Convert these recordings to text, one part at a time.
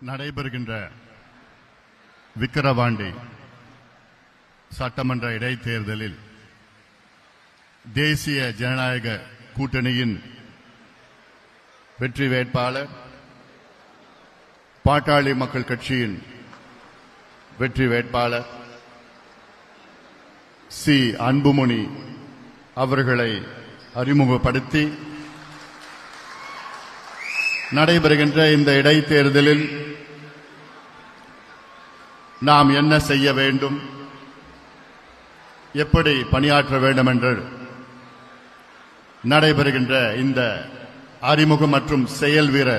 நடைபெறுகின்ற விக்கிரவாண்டி சட்டமன்ற இடைத்தேர்தலில் தேசிய ஜனநாயக கூட்டணியின் வெற்றி வேட்பாளர் பாட்டாளி மக்கள் கட்சியின் வெற்றி வேட்பாளர் சி. அன்புமணி அவர்களை அறிமுகப்படுத்தி நடைபெறுகின்ற இந்த இடைத்தேர்தலில் நாம் என்ன செய்ய வேண்டும்? எப்படி பணியாற்ற வேண்டும் என்று நடைபெறுகின்ற இந்த அறிமுகம் மற்றும் செயல் வீர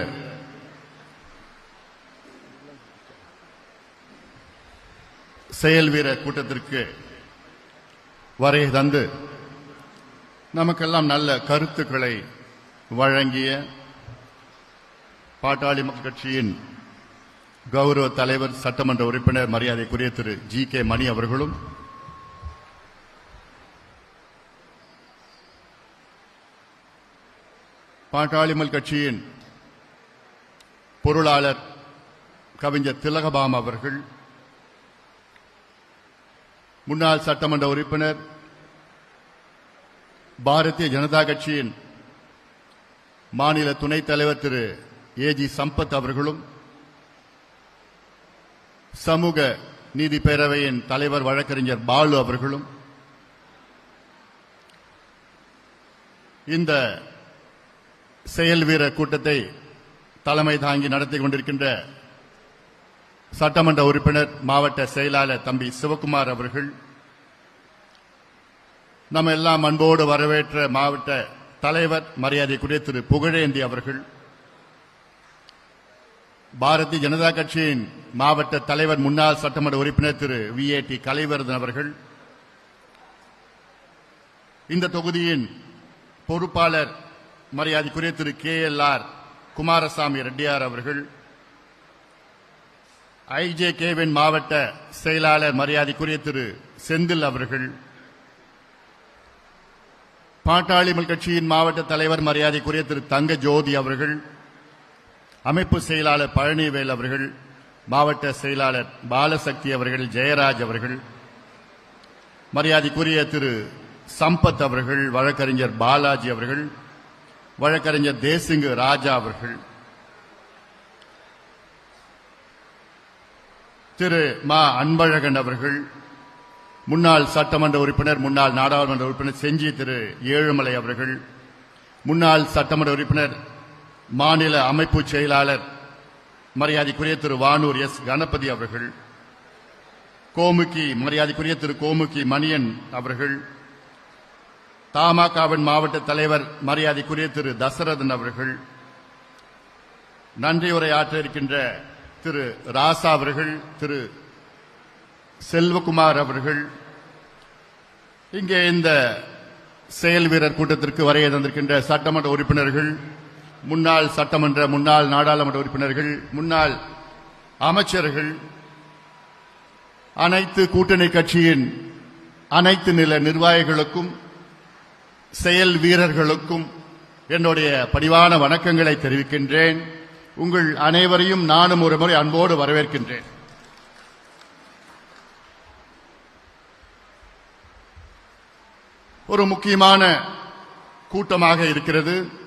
செயல் வீர கூட்டத்திற்கு வரை தந்து நமக்கெல்லாம் நல்ல கருத்துக்களை வழங்கிய பாட்டாளி மக்கள் கட்சியின் கௌரவ தலைவர் சட்டமன்ற உறுப்பினர் மரியாதைக்குரிய திரு. ஜி கே மணி அவர்களும் பாட்டாளிமல் கட்சியின் பொருளாளர் கவிஞர் திலகபாம் அவர்கள் முன்னாள் சட்டமன்ற உறுப்பினர் பாரதிய ஜனதா கட்சியின் மாநில துணைத் தலைவர் திரு. ஏஜி சம்பத் அவர்களும் சமூக நீதி பேரவையின் தலைவர் வழக்கறிஞர் பாலு அவர்களும் இந்த செயல் வீர கூட்டத்தை தலைமை தாங்கி நடத்தி கொண்டிருக்கின்ற சட்டமன்ற உறுப்பினர் மாவட்ட செயலாளர் தம்பி சிவகுமார் அவர்கள் நம்ம எல்லாம் அன்போடு வரவேற்ற மாவட்ட தலைவர் மரியாதைக்குரிய திரு புகழேந்தி அவர்கள் பாரதிய ஜனதா கட்சியின் மாவட்ட தலைவர் முன்னாள் சட்டமன்ற உறுப்பினர் திரு வி ஏ டி கலைவரதன் அவர்கள் இந்த தொகுதியின் பொறுப்பாளர் மரியாதைக்குரிய திரு K L R Kumaraswamy Reddiyar அவர்கள் ஐஜே கேவின் மாவட்ட செயலாளர் மரியாதைக்குரிய திரு செந்தில் அவர்கள் பாட்டாளிமல் கட்சியின் மாவட்ட தலைவர் மரியாதைக்குரிய திரு தங்க ஜோதி அவர்கள் அமைப்பு செயலாளர் பழனிவேல் அவர்கள் மாவட்ட செயலாளர் பாலசக்தி அவர்கள் ஜெயராஜ் அவர்கள் மரியாதைக்குரிய திரு சம்பத் அவர்கள் வழக்கறிஞர் பாலாஜி அவர்கள் வழக்கறிஞர் தேசிங்கு ராஜா அவர்கள் திரு மா அன்பழகன் அவர்கள் முன்னாள் சட்டமன்ற உறுப்பினர் முன்னாள் நாடாளுமன்ற உறுப்பினர் செஞ்சி திரு ஏழுமலை அவர்கள் முன்னாள் சட்டமன்ற உறுப்பினர் மாநில அமைப்பு செயலாளர் மரியாதைக்குரிய திரு வானூர் எஸ். கணபதி அவர்கள் கோமுகி மரியாதைக்குரிய திரு கோமுகி மணியன் அவர்கள் தமாகவின் மாவட்ட தலைவர் மரியாதைக்குரிய திரு தசரதன் அவர்கள் நன்றியுரை ஆற்ற இருக்கின்ற திரு ராசா அவர்கள் திரு செல்வகுமார் அவர்கள் இங்கே இந்த செயல் வீரர் கூட்டத்திற்கு வரைய தந்திருக்கின்ற சட்டமன்ற உறுப்பினர்கள் முன்னாள் சட்டமன்ற முன்னாள் நாடாளுமன்ற உறுப்பினர்கள் முன்னாள் அமைச்சர்கள் அனைத்து கூட்டணி கட்சியின் அனைத்து நில நிர்வாகிகளுக்கும் செயல் வீரர்களுக்கும் என்னுடைய பணிவான வணக்கங்களை தெரிவிக்கின்றேன். உங்கள் அனைவரையும் நானும் ஒரு முறை அன்போடு வரவேற்கின்றேன். ஒரு முக்கியமான கூட்டமாக இருக்கிறது.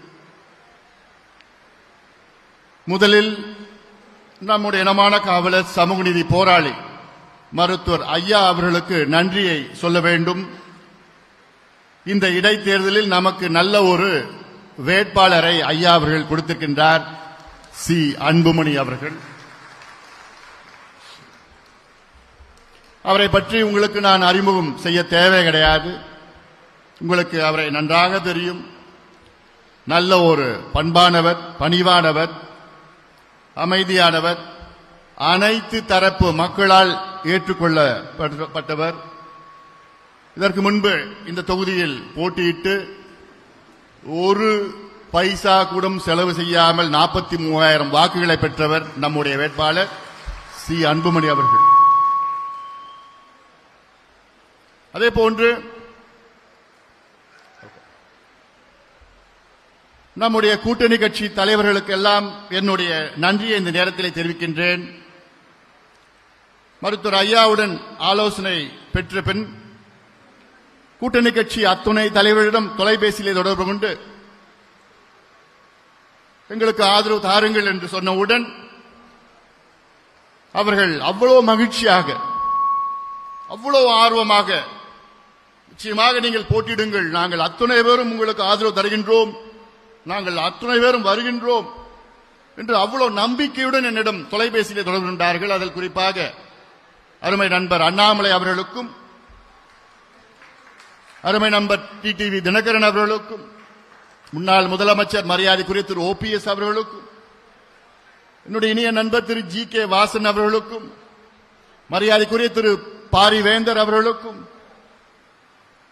முதலில் நம்முடைய இனமான காவலர் சமூக நீதி போராளி மருத்துவர் ஐயா அவர்களுக்கு நன்றியை சொல்ல வேண்டும். இந்த இடைத்தேர்தலில் நமக்கு நல்ல ஒரு வேட்பாளரை ஐயா அவர்கள் கொடுத்திருக்கின்றார். சி. அன்புமணி அவர்கள். அவரை பற்றி உங்களுக்கு நான் அறிமுகம் செய்ய தேவை கிடையாது. உங்களுக்கு அவரை நன்றாக தெரியும். நல்ல ஒரு பண்பானவர் பணிவானவர். அமைதியானவர் அனைத்து தரப்பு மக்களால் ஏற்றுக்கொள்ளப்பட்டவர். இதற்கு முன்பு இந்த தொகுதியில் போட்டியிட்டு ஒரு பைசா கூட செலவு செய்யாமல் நாற்பத்தி மூவாயிரம் வாக்குகளை பெற்றவர் நம்முடைய வேட்பாளர் சி. அன்புமணி அவர்கள். அதே போன்று நம்முடைய கூட்டணி கட்சி தலைவர்களுக்கு எல்லாம் என்னுடைய நன்றியை இந்த நேரத்தில் தெரிவிக்கின்றேன். மருத்துவர் ஐயாவுடன் ஆலோசனை பெற்ற பின் கூட்டணி கட்சி அத்துணை தலைவரிடம் தொலைபேசியிலே தொடர்பு கொண்டு எங்களுக்கு ஆதரவு தாருங்கள் என்று சொன்னவுடன் அவர்கள் அவ்வளவு மகிழ்ச்சியாக அவ்வளவு ஆர்வமாக நிச்சயமாக நீங்கள் போட்டியிடுங்கள். நாங்கள் அத்துணை பேரும் உங்களுக்கு ஆதரவு தருகின்றோம். நாங்கள் அத்தனை பேரும் வருகின்றோம் என்று அவ்வளவு நம்பிக்கையுடன் என்னிடம் தொலைபேசியிலே தொடர்பு கொண்டார்கள். அதில் குறிப்பாக அருமை நண்பர் அண்ணாமலை அவர்களுக்கும் அருமை நண்பர் டிடிவி தினகரன் அவர்களுக்கும் முன்னாள் முதலமைச்சர் மரியாதைக்குரிய திரு ஓபிஎஸ் அவர்களுக்கும் என்னுடைய இனிய நண்பர் திரு ஜி கே வாசன் அவர்களுக்கும் மரியாதைக்குரிய திரு பாரிவேந்தர் அவர்களுக்கும்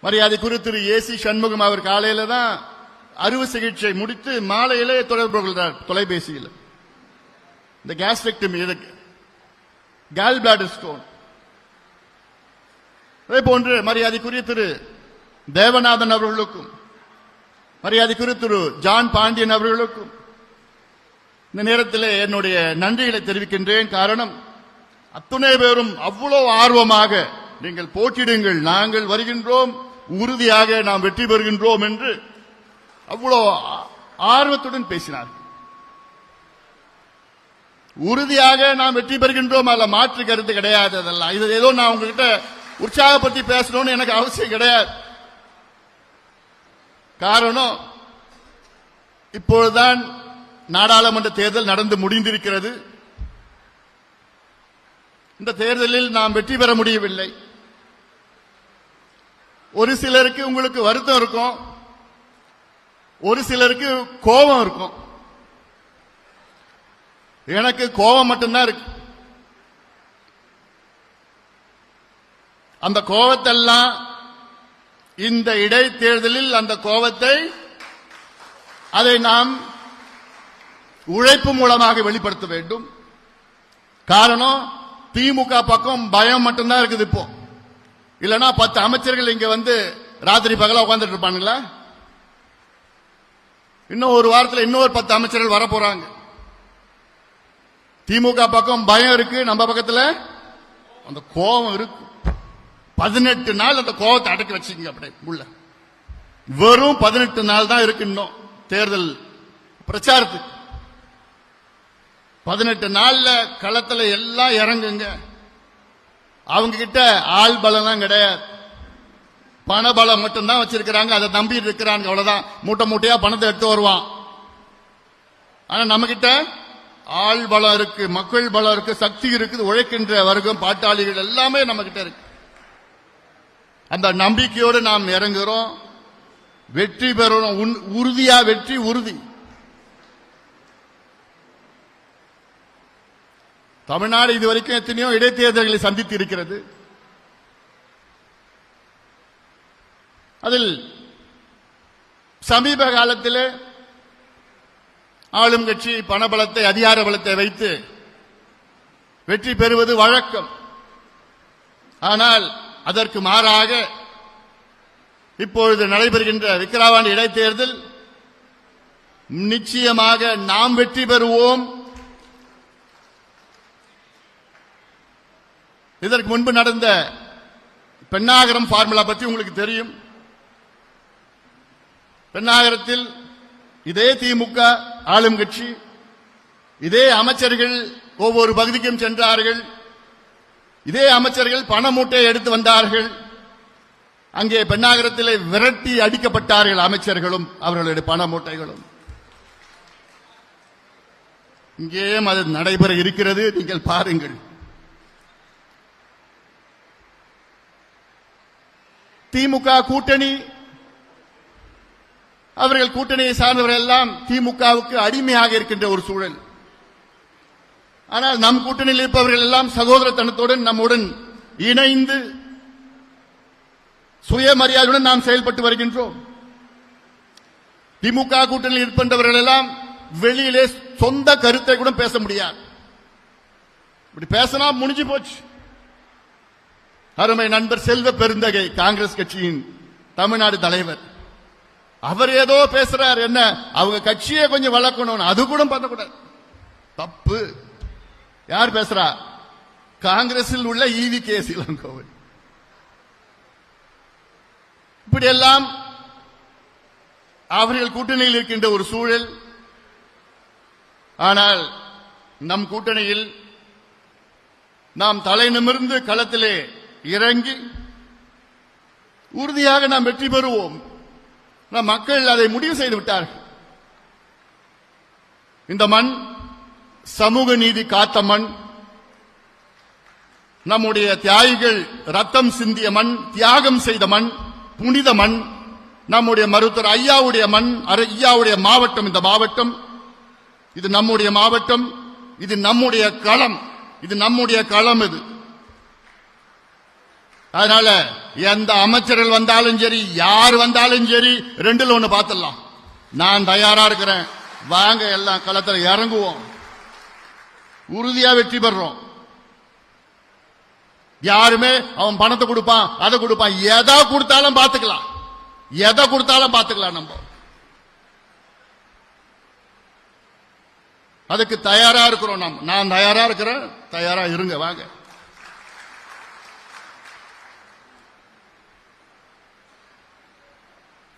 மரியாதைக்குரிய திரு ஏசி சண்முகம் அவர் காலையில தான் அறுவை சிகிச்சை முடித்து மாலையிலே தொடர்பு கொள்கிறார் தொலைபேசியில். இந்த கேஸ்ட்ரெக்டமி எதுக்கு கேல் பிளாடர் ஸ்டோன் அதே போன்று மரியாதைக்குரிய திரு தேவநாதன் அவர்களுக்கும் மரியாதைக்குரிய திரு ஜான் பாண்டியன் அவர்களுக்கும் இந்த நேரத்தில் என்னுடைய நன்றிகளை தெரிவிக்கின்றேன். காரணம் அத்துணை பேரும் அவ்வளோ ஆர்வமாக நீங்கள் போட்டிடுங்கள் நாங்கள் வருகின்றோம் உறுதியாக நாம் வெற்றி பெறுகின்றோம் என்று அவ்வளோ ஆர்வத்துடன் பேசினார். உறுதியாக நாம் வெற்றி பெறுகின்றோம் அல்ல மாற்று கருத்து கிடையாது அதெல்லாம். இது ஏதோ நான் உங்ககிட்ட உற்சாகப்படுத்தி பேசணும்னு எனக்கு அவசியம் கிடையாது. காரணம் இப்பொழுதுதான் நாடாளுமன்ற தேர்தல் நடந்து முடிந்திருக்கிறது. இந்த தேர்தலில் நாம் வெற்றி பெற முடியவில்லை. ஒரு சிலருக்கு உங்களுக்கு வருத்தம் இருக்கும். ஒரு சிலருக்கு கோபம் இருக்கும். எனக்கு கோபம் மட்டும்தான் இருக்கு. அந்த கோபத்தெல்லாம் இந்த இடைத்தேர்தலில் அந்த கோபத்தை அதை நாம் உழைப்பு மூலமாக வெளிப்படுத்த வேண்டும். காரணம் திமுக பக்கம் பயம் மட்டும்தான் இருக்குது இப்போ. இல்லைன்னா பத்து அமைச்சர்கள் இங்க வந்து ராத்திரி பகல உட்கார்ந்துட்டு இருப்பானுங்களா? இன்னும் ஒரு வாரத்தில் இன்னொரு பத்து அமைச்சர்கள் வர போறாங்க திமுக பக்கம் பயம் இருக்கு நம்ம பக்கத்துல அந்த கோபம் இருக்கு. பதினெட்டு நாள் அந்த கோபத்தை அடக்கி வச்சுக்கங்க அப்படியே உள்ள. வெறும் பதினெட்டு நாள் தான் இருக்கு இன்னும் தேர்தல் பிரச்சாரத்துக்கு. பதினெட்டு நாள்ல களத்துல எல்லாம் இறங்குங்க. அவங்க கிட்ட ஆள் பலம் தான் கிடையாது. பண பலம் மட்டும்தான் வச்சிருக்கிறாங்க. அதை நம்பி இருக்கிறாங்க அவ்வளவுதான். மூட்டை மூட்டையா பணத்தை எடுத்து வருவான். ஆனா நம்ம கிட்ட ஆள் பலம் இருக்கு மக்கள் பலம் இருக்கு சக்தி இருக்குது உழைக்கின்ற வர்க்கம் பாட்டாளிகள் எல்லாமே நம்ம கிட்ட இருக்கு. அந்த நம்பிக்கையோடு நாம் இறங்குறோம். வெற்றி பெறணும். உறுதியா வெற்றி உறுதி. தமிழ்நாடு இதுவரைக்கும் எத்தனையோ இடைத்தேர்தல்களை சந்தித்து இருக்கிறது. அதில் சமீப காலத்தில் ஆளும் கட்சி பணபலத்தை அதிகார பலத்தை வைத்து வெற்றி பெறுவது வழக்கம். ஆனால் அதற்கு மாறாக இப்பொழுது நடைபெறுகின்ற விக்கிரவாண்டி இடைத்தேர்தல் நிச்சயமாக நாம் வெற்றி பெறுவோம். இதற்கு முன்பு நடந்த பெண்ணாகரம் ஃபார்முலா பற்றி உங்களுக்கு தெரியும். பெண்ணாகரத்தில் இதே திமுக ஆளும் கட்சி இதே அமைச்சர்கள் ஒவ்வொரு பகுதிக்கும் சென்றார்கள் இதே அமைச்சர்கள் பண மூட்டையை எடுத்து வந்தார்கள் அங்கே பெண்ணாகரத்திலே விரட்டி அடிக்கப்பட்டார்கள் அமைச்சர்களும் அவர்களுடைய பண மூட்டைகளும். இங்கேயும் அது நடைபெற இருக்கிறது நீங்கள் பாருங்கள். திமுக கூட்டணி அவர்கள் கூட்டணியை சார்ந்தவர்கள் எல்லாம் திமுகவுக்கு அடிமையாக இருக்கின்ற ஒரு சூழல். ஆனால் நம் கூட்டணியில் இருப்பவர்கள் எல்லாம் சகோதரத்தனத்துடன் நம்முடன் இணைந்து சுயமரியாதையுடன் நாம் செயல்பட்டு வருகின்றோம். திமுக கூட்டணியில் இருப்பவர்கள் எல்லாம் வெளியிலே சொந்த கருத்தை கூட பேச முடியாது. இப்படி பேசினா முடிஞ்சு போச்சு. அருமை நண்பர் செல்வ பெருந்தகை காங்கிரஸ் கட்சியின் தமிழ்நாடு தலைவர். அவர் ஏதோ பேசுறார் என்ன? அவங்க கட்சியை கொஞ்சம் வளர்க்கணும் அது கூட பண்ணக்கூடாது. தப்பு. யார் பேசுறா? காங்கிரஸில் உள்ள ஈவி கே இளங்கோவன் இப்படியெல்லாம் அவர்கள் கூட்டணியில் இருக்கின்ற ஒரு சூழல். ஆனால் நம் கூட்டணியில் நாம் தலை நிமிர்ந்து களத்திலே இறங்கி உறுதியாக நாம் வெற்றி பெறுவோம். மக்கள் அதை முடிவு செய்து விட்டார்கள். இந்த மண் சமூக நீதி காத்த மண் நம்முடைய தியாகிகள் ரத்தம் சிந்திய மண் தியாகம் செய்த மண் புனித மண் நம்முடைய மருத்துவர் ஐயாவுடைய மண் ஐயாவுடைய மாவட்டம் இந்த மாவட்டம். இது நம்முடைய மாவட்டம் இது நம்முடைய களம் இது நம்முடைய களம் இது. அதனால எந்த அமைச்சர்கள் வந்தாலும் சரி யார் வந்தாலும் சரி ரெண்டுல ஒண்ணு பார்த்துடலாம் நான் தயாரா இருக்கிறேன். வாங்க எல்லாம் களத்தில் இறங்குவோம். உறுதியா வெற்றி பெறோம். யாருமே அவன் பணத்தை கொடுப்பான் அதை கொடுப்பான். எதை கொடுத்தாலும் பார்த்துக்கலாம் எதை கொடுத்தாலும் பார்த்துக்கலாம் நம்ம. அதுக்கு தயாரா இருக்கிறோம் நாம் நான் தயாரா இருக்கிறேன். தயாரா இருங்க வாங்க.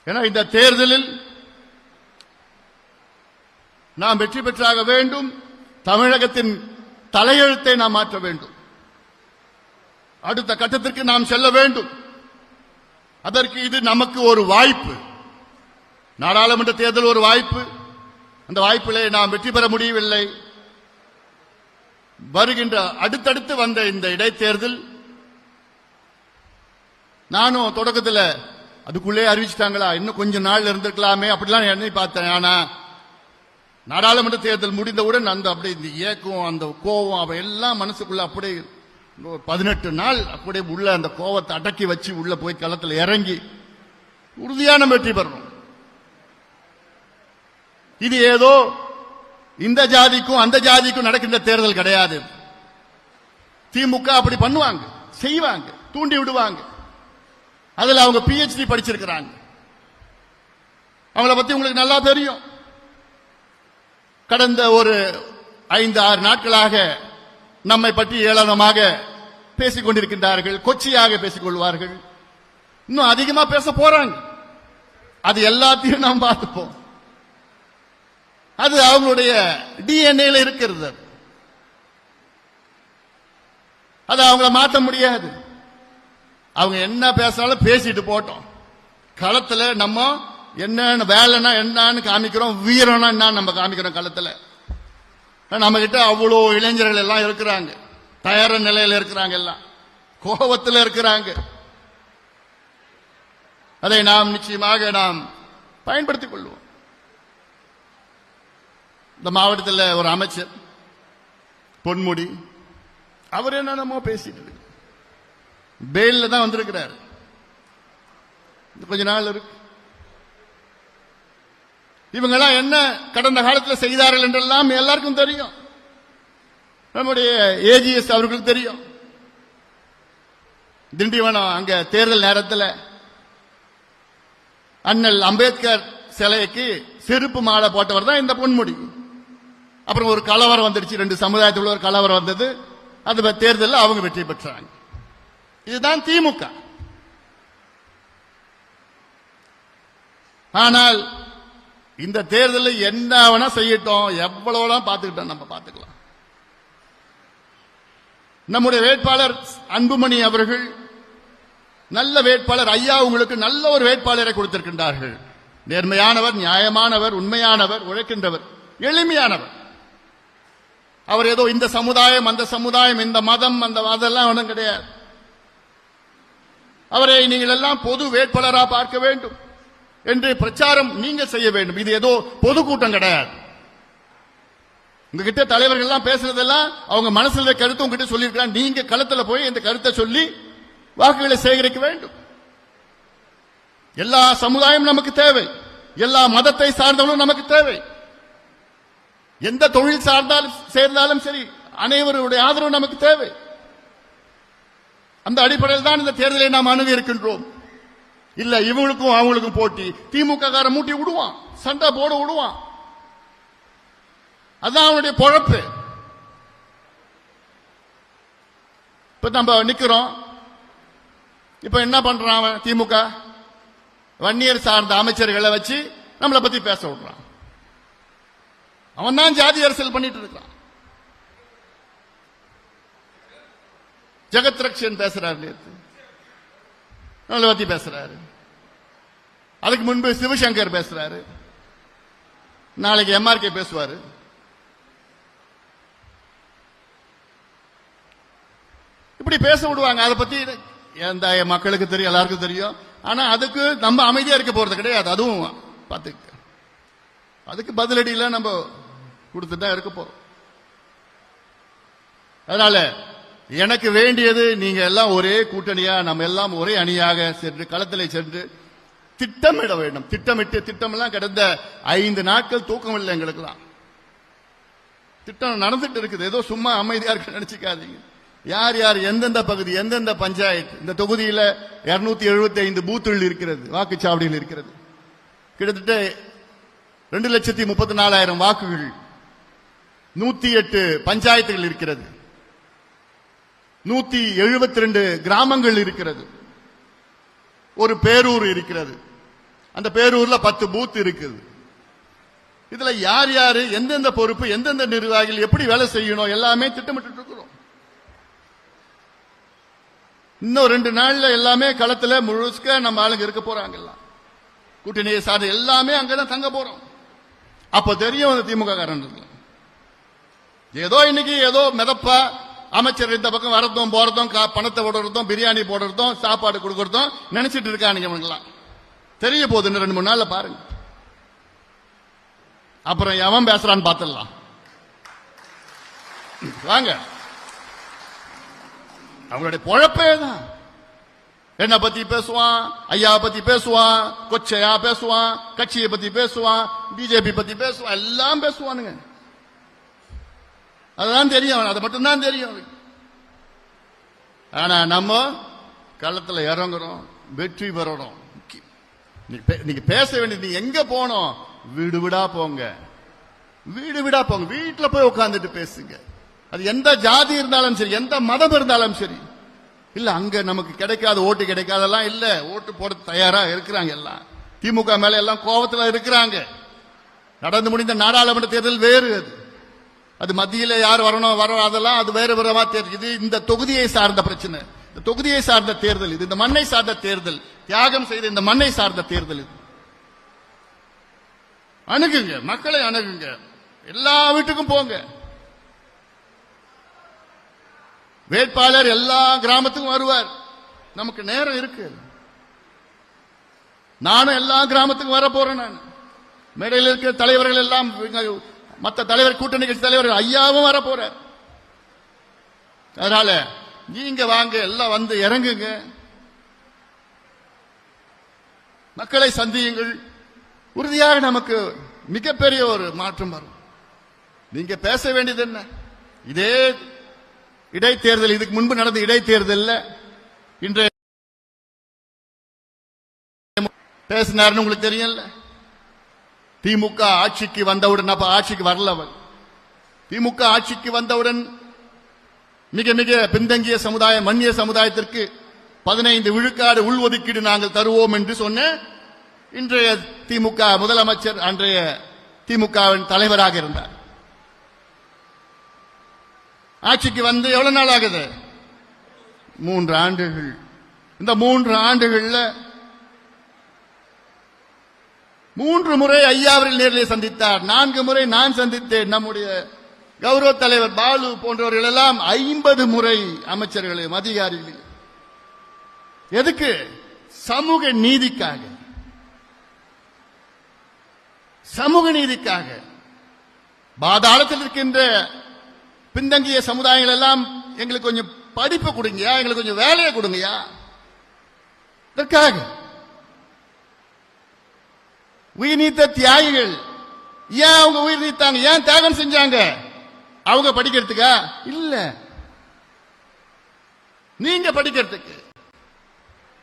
ஏன்னா இந்த தேர்தலில் நாம் வெற்றி பெற்றாக வேண்டும். தமிழகத்தின் தலையெழுத்தை நாம் மாற்ற வேண்டும். அடுத்த கட்டத்திற்கு நாம் செல்ல வேண்டும். அதற்கு இது நமக்கு ஒரு வாய்ப்பு. நாடாளுமன்ற தேர்தல் ஒரு வாய்ப்பு. அந்த வாய்ப்பிலே நாம் வெற்றி பெற முடியவில்லை. வருகின்ற அடுத்தடுத்து வந்த இந்த இடைத்தேர்தல் நானும் தொடக்கத்தில் அதுக்குள்ளே அறிவிச்சிட்டாங்களா? இன்னும் கொஞ்சம் நாள் இருந்திருக்கலாமே அப்படிலாம் எண்ணி பார்த்தேன். ஆனா நாடாளுமன்ற தேர்தல் முடிந்தவுடன் அந்த அப்படியே இந்த ஏக்கம் அந்த கோபம் அவ எல்லாம் மனசுக்குள்ள அப்படியே ஒரு பதினெட்டு நாள் அப்படியே உள்ள அந்த கோவத்தை அடக்கி வச்சு உள்ள போய் களத்தில் இறங்கி உறுதியான வெற்றி பெறணும். இது ஏதோ இந்த ஜாதிக்கும் அந்த ஜாதிக்கும் நடக்கின்ற தேர்தல் கிடையாது. திமுக அப்படி பண்ணுவாங்க செய்வாங்க தூண்டி விடுவாங்க. அதில் அவங்க பிஹெச்டி படிச்சிருக்கிறாங்க. அவங்கள பத்தி உங்களுக்கு நல்லா தெரியும். கடந்த ஒரு ஐந்து ஆறு நாட்களாக நம்மை பற்றி ஏளனமாக பேசிக் கொண்டிருக்கின்றார்கள் கொச்சியாக பேசிக் கொள்வார்கள். இன்னும் அதிகமா பேச போறாங்க. அது எல்லாத்தையும் நாம் பார்த்துப்போம். அது அவங்களுடைய டிஎன்ஏல இருக்கிறது. அது அவங்கள மாற்ற முடியாது. அவங்க என்ன பேசினாலும் பேசிட்டு போட்டோம். களத்துல நம்ம என்னன்னு வேலைன்னா என்னன்னு காமிக்கிறோம் வீரம்னா என்னன்னு நம்ம காமிக்கிறோம் களத்துல. நம்ம கிட்ட அவ்வளோ இளைஞர்கள் எல்லாம் இருக்கிறாங்க. தயார நிலையில இருக்கிறாங்க எல்லாம். கோபத்தில் இருக்கிறாங்க. அதை நாம் நிச்சயமாக நாம் பயன்படுத்திக் கொள்வோம். இந்த மாவட்டத்தில் ஒரு அமைச்சர் பொன்முடி அவர் என்னென்னமோ பேசிட்டு இருக்கு பெயில்ல தான் வந்திருக்கிறார். கொஞ்ச நாள் இருக்கு. இவங்கெல்லாம் என்ன கடந்த காலத்தில் செய்தார்கள் என்றெல்லாம் எல்லாருக்கும் தெரியும். நம்முடைய ஏஜிஎஸ் அவர்களுக்கு தெரியும். திண்டிவனம் அங்க தேர்தல் நேரத்தில் அண்ணல் அம்பேத்கர் சிலைக்கு செருப்பு மாலை போட்டவர் தான் இந்த பொன்முடி. அப்புறம் ஒரு கலவரம் வந்துடுச்சு. ரெண்டு சமுதாயத்தில் ஒரு கலவரம் வந்தது. அது தேர்தலில் அவங்க வெற்றி பெற்றாங்க. இதுதான் திமுக. ஆனால் இந்த தேர்தலில் என்ன வேணா செய்யட்டும் எவ்வளவுலாம் பார்த்துக்கிட்டோம் நம்ம பார்த்துக்கலாம். நம்முடைய வேட்பாளர் அன்புமணி அவர்கள் நல்ல வேட்பாளர் ஐயா உங்களுக்கு நல்ல ஒரு வேட்பாளரை கொடுத்திருக்கின்றார்கள். நேர்மையானவர் நியாயமானவர் உண்மையானவர் உழைக்கின்றவர் எளிமையானவர். அவர் ஏதோ இந்த சமுதாயம் அந்த சமுதாயம் இந்த மதம் அந்த அதெல்லாம் ஒன்றும் கிடையாது. அவரை நீங்கள் எல்லாம் பொது வேட்பாளராக பார்க்க வேண்டும் என்று பிரச்சாரம் நீங்க செய்ய வேண்டும். இது ஏதோ பொதுக்கூட்டம் கிடையாது. உங்ககிட்ட தலைவர்கள் எல்லாம் பேசுறதெல்லாம் அவங்க மனசுல கருத்து உங்ககிட்ட சொல்லியிருக்கிறாங்க. நீங்க களத்துல போய் இந்த கருத்தை சொல்லி வாக்குகளை சேகரிக்க வேண்டும். எல்லா சமுதாயம் நமக்கு தேவை. எல்லா மதத்தை சார்ந்தவங்களும் நமக்கு தேவை. எந்த தொழில் சார்ந்தாலும் சேர்ந்தாலும் சரி அனைவருடைய ஆதரவு நமக்கு தேவை. அந்த அடிப்படையில் தான் இந்த தேர்தலை நாம் அணுகி இருக்கின்றோம். இல்ல இவங்களுக்கும் அவங்களுக்கும் போட்டி. திமுக கார மூட்டி விடுவான். சண்டை போட விடுவான். அதான் அவனுடைய பொழப்பு. இப்ப நம்ம நிக்கிறோம். இப்ப என்ன பண்றான் அவன் திமுக? வன்னியர் சார்ந்த அமைச்சர்களை வச்சு நம்மளை பத்தி பேச விடுறான். அவன் தான் ஜாதி அரசியல் பண்ணிட்டு இருக்கான் ஜெகத் ரக்ஷன் பேசுறாரு நேத்து. நம்மளை பத்தி பேசுறாரு. அதுக்கு முன்பு சிவசங்கர் பேசுறாரு. நாளைக்கு எம்ஆர்கே பேசுவாரு. இப்படி பேச விடுவாங்க. அதை பத்தி எந்த மக்களுக்கு தெரியும் எல்லாருக்கும் தெரியும். ஆனா அதுக்கு நம்ம அமைதியா இருக்க போறது கிடையாது. அதுவும் பார்த்துக்க. அதுக்கு பதிலடியில நம்ம கொடுத்துட்டு தான் இருக்க போறோம் அதனால எனக்கு வேண்டியது நீங்க எல்லாம் ஒரே கூட்டணியா நம்ம எல்லாம் ஒரே அணியாக சென்று களத்திலே சென்று திட்டமிட வேண்டும். திட்டமிட்டு திட்டமெல்லாம் கடந்த ஐந்து நாட்கள் தூக்கம் இல்லை எங்களுக்குலாம் திட்டம் நடந்துட்டு இருக்குது. ஏதோ சும்மா அமைதியா இருக்கு நினைச்சுக்காதீங்க. யார் யார் எந்தெந்த பகுதி எந்தெந்த பஞ்சாயத்து இந்த தொகுதியில 275 எழுபத்தி ஐந்து பூத்துகள் இருக்கிறது வாக்குச்சாவடியில் இருக்கிறது. கிட்டத்தட்ட ரெண்டு லட்சத்தி முப்பத்தி நாலாயிரம் வாக்குகள் நூத்தி எட்டு பஞ்சாயத்துகள் இருக்கிறது. நூத்தி எழுபத்தி ரெண்டு கிராமங்கள் இருக்கிறது. ஒரு பேரூர் இருக்கிறது. அந்த பேரூர்ல பத்து பூத் இருக்குது. இதுல யார் யாரு எந்தெந்த பொறுப்பு எந்தெந்த நிர்வாகிகள் எப்படி வேலை செய்யணும் எல்லாமே திட்டமிட்டு இருக்கிறோம். இன்னும் ரெண்டு நாள்ல எல்லாமே களத்துல முழுக்க நம்ம ஆளுங்க இருக்க போறாங்க எல்லாம். கூட்டணியை சார்ந்த எல்லாமே அங்கதான் தங்க போறோம். அப்ப தெரியும் அந்த திமுக காரன் ஏதோ இன்னைக்கு ஏதோ மிதப்பா அமைச்சர் இந்த பக்கம் வரதும் போறதும் பணத்தை போடுறதும் பிரியாணி போடுறதும் சாப்பாடு கொடுக்கறதும் நினைச்சிட்டு இருக்கானுங்க இவங்கெல்லாம். தெரிய போகுது இன்னும் ரெண்டு மூணு நாள்ல பாருங்க. அப்புறம் எவன் பேசுறான்னு பார்த்துடலாம் வாங்க. அவங்களுடைய பொழப்பே தான். என்ன பத்தி பேசுவான் ஐயா பத்தி பேசுவான் கொச்சையா பேசுவான் கட்சியை பத்தி பேசுவான் பிஜேபி பத்தி பேசுவான் எல்லாம் பேசுவானுங்க. அதுதான் தெரியும் அவனுக்கு. அது மட்டும்தான் தெரியும் அவனுக்கு. ஆனா நம்ம களத்தில் இறங்குறோம் வெற்றி பெறணும். நீங்க பே- பேச வேண்டியது நீங்க எங்க போனோம்? வீடு வீடா போங்க. வீடு வீடா போங்க. வீட்டில் போய் உட்காந்துட்டு பேசுங்க. அது எந்த ஜாதி இருந்தாலும் சரி எந்த மதம் இருந்தாலும் சரி. இல்ல அங்க நமக்கு கிடைக்காத ஓட்டு கிடைக்காதெல்லாம் இல்ல. ஓட்டு போட தயாரா இருக்கிறாங்க எல்லாம். திமுக மேல எல்லாம் கோபத்துல இருக்கிறாங்க. நடந்து முடிந்த நாடாளுமன்ற தேர்தல் வேறு அது. அது மத்தியில் யார் வரணும் வர அதெல்லாம் அது வேறு விதமா தேர்தல் இந்த தொகுதியை சார்ந்த பிரச்சனை. இந்த தொகுதியை சார்ந்த தேர்தல் இது. இந்த மண்ணை சார்ந்த தேர்தல். தியாகம் செய்த இந்த மண்ணை சார்ந்த தேர்தல் இது. அணுகுங்க. மக்களை அணுகுங்க. எல்லா வீட்டுக்கும் போங்க. வேட்பாளர் எல்லா கிராமத்துக்கும் வருவார். நமக்கு நேரம் இருக்கு. நானும் எல்லா கிராமத்துக்கும் வர போறேன் நான். மேடையில் இருக்கிற தலைவர்கள் எல்லாம் மற்ற தலைவர் கூட்டணி கட்சி தலைவர் ஐயாவும் வர போற அதனால நீங்க வாங்க எல்லாம் வந்து இறங்குங்க. மக்களை சந்தியுங்கள். உறுதியாக நமக்கு மிகப்பெரிய ஒரு மாற்றம் வரும். நீங்க பேச வேண்டியது என்ன? இதே இடைத்தேர்தல் இதுக்கு முன்பு நடந்த இடைத்தேர்தல் இன்றைய பேசினார்னு உங்களுக்கு தெரியல திமுக ஆட்சிக்கு வந்தவுடன் அப்ப ஆட்சிக்கு வரல அவர் திமுக ஆட்சிக்கு வந்தவுடன் மிக மிக பின்தங்கிய சமுதாயம் மன்னிய சமுதாயத்திற்கு பதினைந்து விழுக்காடு உள்ஒதுக்கீடு நாங்கள் தருவோம் என்று சொன்ன இன்றைய திமுக முதலமைச்சர் அன்றைய திமுகவின் தலைவராக இருந்தார். ஆட்சிக்கு வந்து எவ்வளவு நாள் ஆகுது? மூன்று ஆண்டுகள். இந்த மூன்று ஆண்டுகள்ல மூன்று முறை ஐயாவரில் நேரில் நேரிலே சந்தித்தார். நான்கு முறை நான் சந்தித்தேன். நம்முடைய கௌரவ தலைவர் பாலு போன்றவர்கள் எல்லாம் ஐம்பது முறை அமைச்சர்களையும் அதிகாரிகளையும். எதுக்கு? சமூக நீதிக்காக. சமூக நீதிக்காக. பாதாளத்தில் இருக்கின்ற பின்தங்கிய சமுதாயங்கள் எல்லாம் எங்களுக்கு கொஞ்சம் படிப்பு கொடுங்கயா எங்களுக்கு கொஞ்சம் வேலையை கொடுங்கயா இதற்காக. உயிர் நீத்த தியாகிகள். ஏன் அவங்க உயிர் நீத்தாங்க? ஏன் தியாகம் செஞ்சாங்க? அவங்க படிக்கிறதுக்கா? இல்ல. நீங்க படிக்கிறதுக்கு.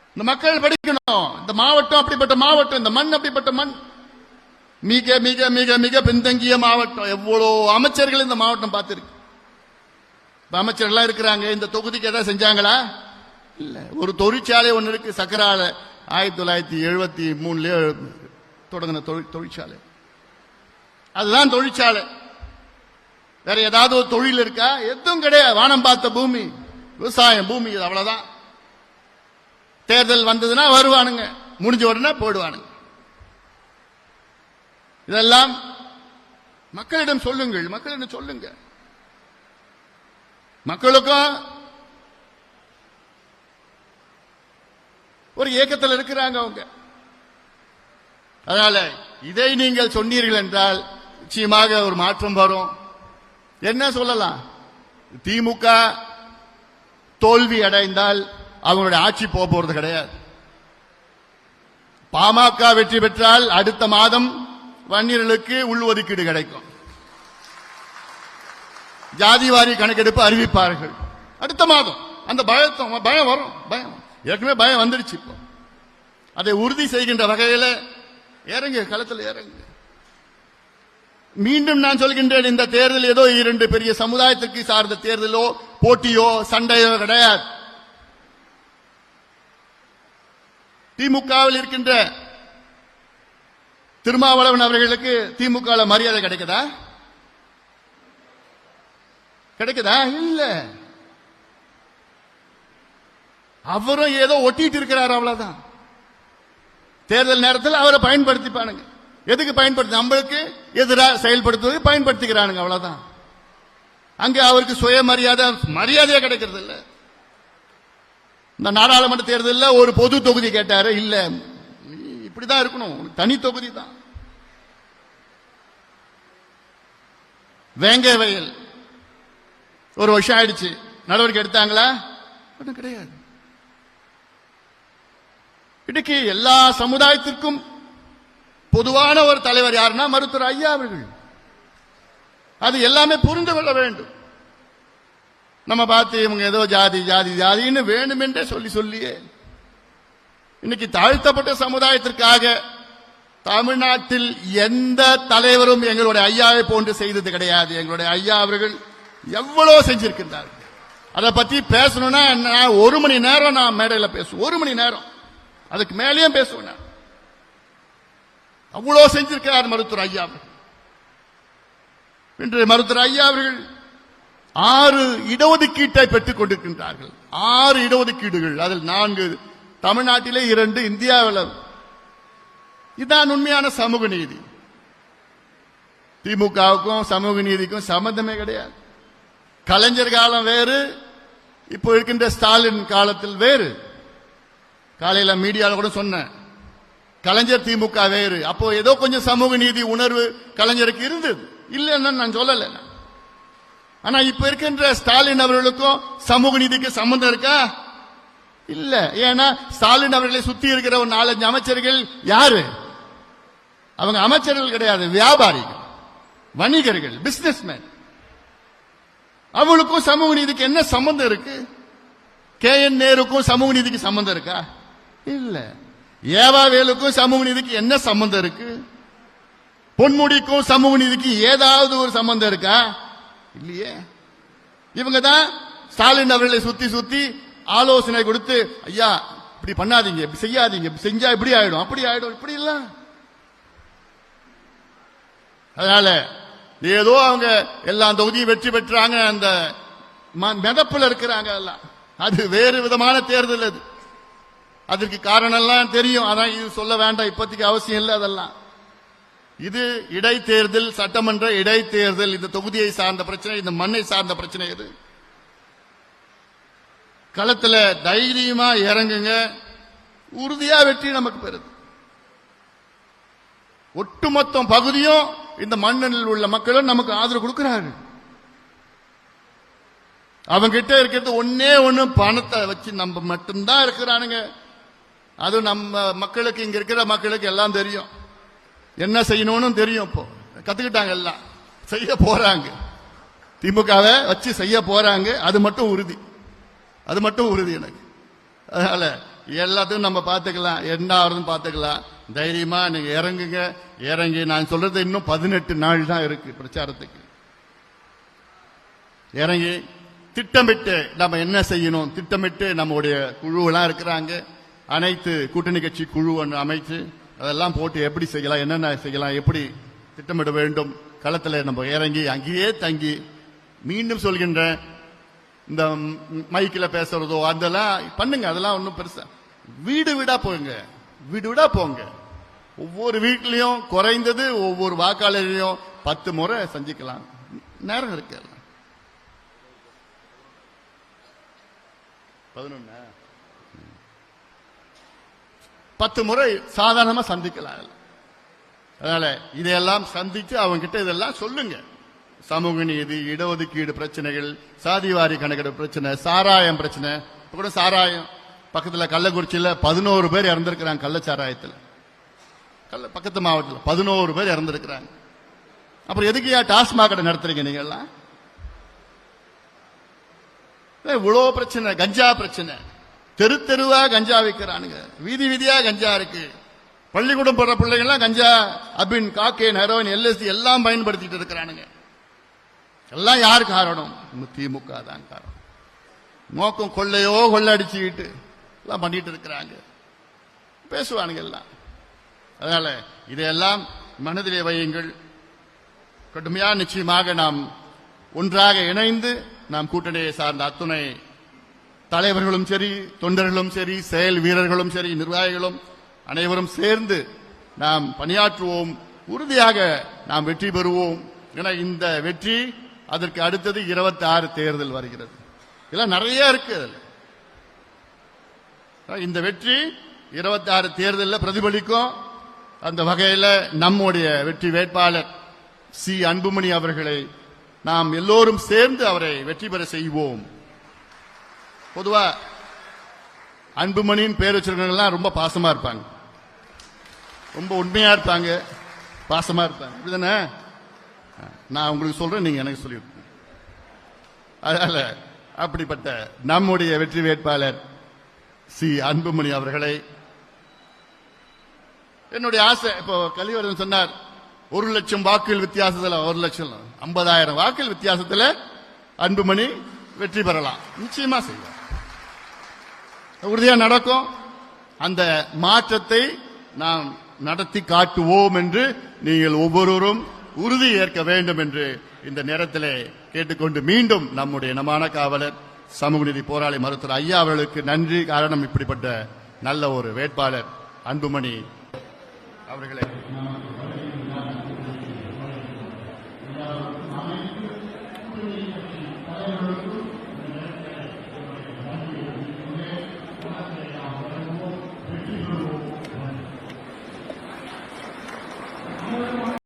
இந்த மக்கள் படிக்கணும். இந்த மாவட்டம் அப்படிப்பட்ட மாவட்டம் இந்த மண் அப்படிப்பட்ட மண். மிக மிக மிக மிக பின்தங்கிய மாவட்டம். எவ்வளோ அமைச்சர்கள் இந்த மாவட்டம் பார்த்திருக்கு. அமைச்சர் அமைச்சர்கள்லாம் இருக்கிறாங்க. இந்த தொகுதிக்கு ஏதாவது செஞ்சாங்களா? இல்ல. ஒரு தொழிற்சாலை ஒன்று இருக்கு. சக்கரால ஆயிரத்தி தொள்ளாயிரத்தி எழுபத்தி மூணுலயே தொடங்கின தொழில் தொழிற்சாலை. அதுதான் தொழிற்சாலை. வேற ஏதாவது ஒரு தொழில் இருக்கா? எதுவும் கிடையாது. வானம் பார்த்த பூமி விவசாயம் பூமி இது அவ்வளவுதான். தேர்தல் வந்ததுன்னா வருவானுங்க. முடிஞ்ச உடனே போயிடுவானுங்க இதெல்லாம் மக்களிடம் சொல்லுங்கள். மக்களிடம் சொல்லுங்க. மக்களுக்கும் ஒரு இயக்கத்தில் இருக்கிறாங்க அவங்க. அதனால இதை நீங்கள் சொன்னீர்கள் என்றால் நிச்சயமாக ஒரு மாற்றம் வரும். என்ன சொல்லலாம்? திமுக தோல்வி அடைந்தால் அவங்களுடைய ஆட்சி போக போறது கிடையாது. பாமக வெற்றி பெற்றால் அடுத்த மாதம் வன்னியர்களுக்கு உள்ஒதுக்கீடு கிடைக்கும். ஜாதிவாரி கணக்கெடுப்பு அறிவிப்பார்கள். அடுத்த மாதம் அந்த பயத்தம் பயம் வரும் பயம். ஏற்கனவே பயம் வந்துடுச்சு இப்போ. அதை உறுதி செய்கின்ற வகையில் இறங்கு களத்தில் இறங்கு. மீண்டும் நான் சொல்கின்றேன் இந்த தேர்தல் ஏதோ இரண்டு பெரிய சமுதாயத்திற்கு சார்ந்த தேர்தலோ போட்டியோ சண்டையோ கிடையாது. திமுகவில் இருக்கின்ற திருமாவளவன் அவர்களுக்கு திமுக மரியாதை கிடைக்குதா? கிடைக்குதா? இல்ல. அவரும் ஏதோ ஒட்டிட்டு இருக்கிறார் அவ்வளவுதான். தேர்தல் நேரத்தில் அவரை பயன்படுத்திப்பானுங்க. எதுக்கு பயன்படுத்தி நம்மளுக்கு எதிராக செயல்படுத்துவது பயன்படுத்திக்கிறானுங்க அவ்வளவுதான். அங்க அவருக்கு சுயமரியாதை மரியாதையே கிடைக்கிறது இல்ல இந்த நாடாளுமன்ற தேர்தலில் ஒரு பொது தொகுதி கேட்டாரு இல்ல இப்படிதான் இருக்கணும் உனக்கு தனி தொகுதி தான் வேங்க வயல். ஒரு வருஷம் ஆயிடுச்சு. நடவடிக்கை எடுத்தாங்களா? ஒன்றும் கிடையாது. இன்னைக்கு எல்லா சமுதாயத்திற்கும் பொதுவான ஒரு தலைவர் யாருன்னா மருத்துவர் ஐயா அவர்கள். அது எல்லாமே புரிந்து கொள்ள வேண்டும். நம்ம பார்த்து இவங்க ஏதோ ஜாதி ஜாதி ஜாதின்னு வேணுமென்றே சொல்லி சொல்லியே. இன்னைக்கு தாழ்த்தப்பட்ட சமுதாயத்திற்காக தமிழ்நாட்டில் எந்த தலைவரும் எங்களுடைய ஐயாவை போன்று செய்தது கிடையாது. எங்களுடைய ஐயா அவர்கள் எவ்வளவு செஞ்சிருக்கின்றார்கள். அதை பத்தி பேசணும்னா ஒரு மணி நேரம் நான் மேடையில் பேசுவேன். ஒரு மணி நேரம். அதுக்கு மேலேயும் பேசுவேன் அவ்வளோ அவ்வளவு செஞ்சிருக்கிறார் மருத்துவர் ஐயா அவர்கள். இன்று மருத்துவர் ஐயா அவர்கள் ஆறு இடஒதுக்கீட்டை பெற்றுக் கொண்டிருக்கின்றார்கள். ஆறு இடஒதுக்கீடுகள். அதில் நான்கு தமிழ்நாட்டிலே இரண்டு இந்தியாவில். இதுதான் உண்மையான சமூக நீதி. திமுகவுக்கும் சமூக நீதிக்கும் சம்பந்தமே கிடையாது. கலைஞர் காலம் வேறு இப்போ இருக்கின்ற ஸ்டாலின் காலத்தில் வேறு. காலையில் மீடியாவில் கூட சொன்னேன். கலைஞர் திமுக வேறு. அப்போ ஏதோ கொஞ்சம் சமூக நீதி உணர்வு கலைஞருக்கு இருந்தது. இல்லைன்னு நான் சொல்லலை. ஆனால் ஆனா இப்ப இருக்கின்ற ஸ்டாலின் அவர்களுக்கும் சமூக நீதிக்கு சம்பந்தம் இருக்கா? இல்ல. ஏன்னா ஸ்டாலின் அவர்களை சுத்தி இருக்கிற ஒரு நாலஞ்சு அமைச்சர்கள் யாரு? அவங்க அமைச்சர்கள் கிடையாது. வியாபாரிகள் வணிகர்கள் பிசினஸ்மேன் அவங்களுக்கும் சமூக நீதிக்கு என்ன சம்பந்தம் இருக்கு? கே என் நேருக்கும் சமூக நீதிக்கு சம்பந்தம் இருக்கா? இல்ல. ஏவாவேலுக்கும் சமூக நீதிக்கு என்ன சம்பந்தம் இருக்கு? பொன்முடிக்கும் சமூக நீதிக்கு ஏதாவது ஒரு சம்பந்தம் இருக்கா? இல்லையே. இவங்க தான் ஸ்டாலின் அவர்களை சுத்தி சுத்தி ஆலோசனை கொடுத்து ஐயா இப்படி பண்ணாதீங்க இப்படி செய்யாதீங்க இப்படி செஞ்சா இப்படி ஆயிடும் அப்படி ஆயிடும் இப்படி இல்ல. அதனால ஏதோ அவங்க எல்லா தொகுதியும் வெற்றி பெற்றாங்க அந்த மிதப்புல இருக்கிறாங்க எல்லாம். அது வேறு விதமான தேர்தல் அது. அதற்கு காரணம் எல்லாம் தெரியும். அதான் இது சொல்ல வேண்டாம். இப்போதைக்கு அவசியம் இல்லை அதெல்லாம். இது இடைத்தேர்தல் சட்டமன்ற இடைத்தேர்தல். இந்த தொகுதியை சார்ந்த பிரச்சனை இந்த மண்ணை சார்ந்த பிரச்சனை இது. களத்தில் தைரியமா இறங்குங்க. உறுதியா வெற்றி நமக்கு பெறுது. ஒட்டுமொத்த பகுதியும் இந்த மண்ணில் உள்ள மக்களும் நமக்கு ஆதரவு கொடுக்கிறாரு அவங்கிட்ட இருக்கிறது ஒன்னே ஒன்னு பணத்தை வச்சு நம்ம மட்டும்தான் இருக்கிறானுங்க. அது நம்ம மக்களுக்கு இங்க இருக்கிற மக்களுக்கு எல்லாம் தெரியும். என்ன செய்யணும்னு தெரியும் இப்போ. கத்துக்கிட்டாங்க எல்லாம். செய்ய போறாங்க. திமுகவை வச்சு செய்ய போறாங்க. அது மட்டும் உறுதி. அது மட்டும் உறுதி எனக்கு. அதனால எல்லாத்தையும் நம்ம பார்த்துக்கலாம். என்ன ஆகுதுன்னு பார்த்துக்கலாம். தைரியமா நீங்க இறங்குங்க. இறங்கி நான் சொல்றது இன்னும் பதினெட்டு நாள் தான் இருக்கு பிரச்சாரத்துக்கு. இறங்கி திட்டமிட்டு நம்ம என்ன செய்யணும்? திட்டமிட்டு நம்முடைய குழுவெல்லாம் இருக்கிறாங்க. அனைத்து கூட்டணி கட்சி குழு ஒன்று அமைச்சு அதெல்லாம் போட்டு எப்படி செய்யலாம் என்னென்ன செய்யலாம் எப்படி திட்டமிட வேண்டும் களத்தில் நம்ம இறங்கி அங்கேயே தங்கி மீண்டும் சொல்கின்றேன் இந்த மைக்கில் பேசுறதோ அதெல்லாம் பண்ணுங்க அதெல்லாம் ஒன்றும் பெருசா. வீடு வீடா போங்க வீடு வீடா போங்க. ஒவ்வொரு வீட்லையும் குறைந்தது ஒவ்வொரு வாக்காளரையும் பத்து முறை சந்திக்கலாம். நேரம் இருக்கு. எல்லாம். பதினொன்னு. பத்து முறை சாதாரணமா சந்திக்கலாம் அதனால இதையெல்லாம் சந்திச்சு அவங்க கிட்ட இதெல்லாம் சொல்லுங்க. சமூக நீதி இடஒதுக்கீடு பிரச்சனைகள் சாதிவாரி கணக்கெடுப்பு பிரச்சனை சாராயம் பிரச்சனை. கூட சாராயம். பக்கத்தில் கள்ளக்குறிச்சியில் பதினோரு பேர் இறந்திருக்கிறாங்க கள்ளச்சாராயத்தில் கள்ள பக்கத்து மாவட்டத்தில் பதினோரு பேர் இறந்திருக்கிறாங்க. அப்புறம் எதுக்கு ஏன் டாஸ்மாக் கடை நடத்துறீங்க நீங்கள்லாம் இவ்வளோ பிரச்சனை கஞ்சா பிரச்சனை. தெரு தெருவா கஞ்சா விற்கிறானுங்க வீதி வீதியா கஞ்சா இருக்கு. பள்ளிக்கூடம் போற பிள்ளைங்களாம் கஞ்சா அபின் காக்கேன் ஹெரோயின் எல்எஸ்டி எல்லாம் பயன்படுத்திட்டு இருக்கிறானுங்க. எல்லாம் யார் காரணம்? திமுக தான் காரணம். நோக்கம் கொள்ளையோ கொள்ளடிச்சுக்கிட்டு எல்லாம் பண்ணிட்டு இருக்கிறாங்க. பேசுவானுங்க எல்லாம். அதனால இதையெல்லாம் மனதிலே வையுங்கள். கடுமையா நிச்சயமாக நாம் ஒன்றாக இணைந்து நாம் கூட்டணியை சார்ந்த அத்துணை தலைவர்களும் சரி தொண்டர்களும் சரி செயல் வீரர்களும் சரி நிர்வாகிகளும் அனைவரும் சேர்ந்து நாம் பணியாற்றுவோம். உறுதியாக நாம் வெற்றி பெறுவோம். என இந்த வெற்றி அதற்கு அடுத்தது இருபத்தி ஆறு தேர்தல் வருகிறது. இதெல்லாம் நிறைய இருக்கு இந்த வெற்றி இருபத்தி ஆறு தேர்தலில் பிரதிபலிக்கும். அந்த வகையில் நம்முடைய வெற்றி வேட்பாளர் சி. அன்புமணி அவர்களை நாம் எல்லோரும் சேர்ந்து அவரை வெற்றி பெற செய்வோம். பொதுவா அன்புமணியின் பேர் வச்சிருக்கவங்கலாம் ரொம்ப பாசமா இருப்பாங்க. ரொம்ப உண்மையா இருப்பாங்க. பாசமா இருப்பாங்க. இப்படிதானே நான் உங்களுக்கு சொல்றேன் நீங்க எனக்கு சொல்லிருக்கீங்க அதனால அப்படிப்பட்ட நம்முடைய வெற்றி வேட்பாளர் சி. அன்புமணி அவர்களை என்னுடைய ஆசை இப்போ கலிவரன் சொன்னார் ஒரு லட்சம் வாக்குகள் வித்தியாசத்தில் ஒரு லட்சம் ஐம்பதாயிரம் வாக்குகள் வித்தியாசத்தில் அன்புமணி வெற்றி பெறலாம். நிச்சயமா செய்வார். உறுதியா நடக்கும். அந்த மாற்றத்தை நாம் நடத்தி காட்டுவோம் என்று நீங்கள் ஒவ்வொருவரும் உறுதி ஏற்க வேண்டும் என்று இந்த நேரத்திலே கேட்டுக்கொண்டு மீண்டும் நம்முடைய நமான காவலர் சமூக நீதி போராளி மருத்துவர் ஐயா அவர்களுக்கு நன்றி. காரணம் இப்படிப்பட்ட நல்ல ஒரு வேட்பாளர் அன்புமணி அவர்களை.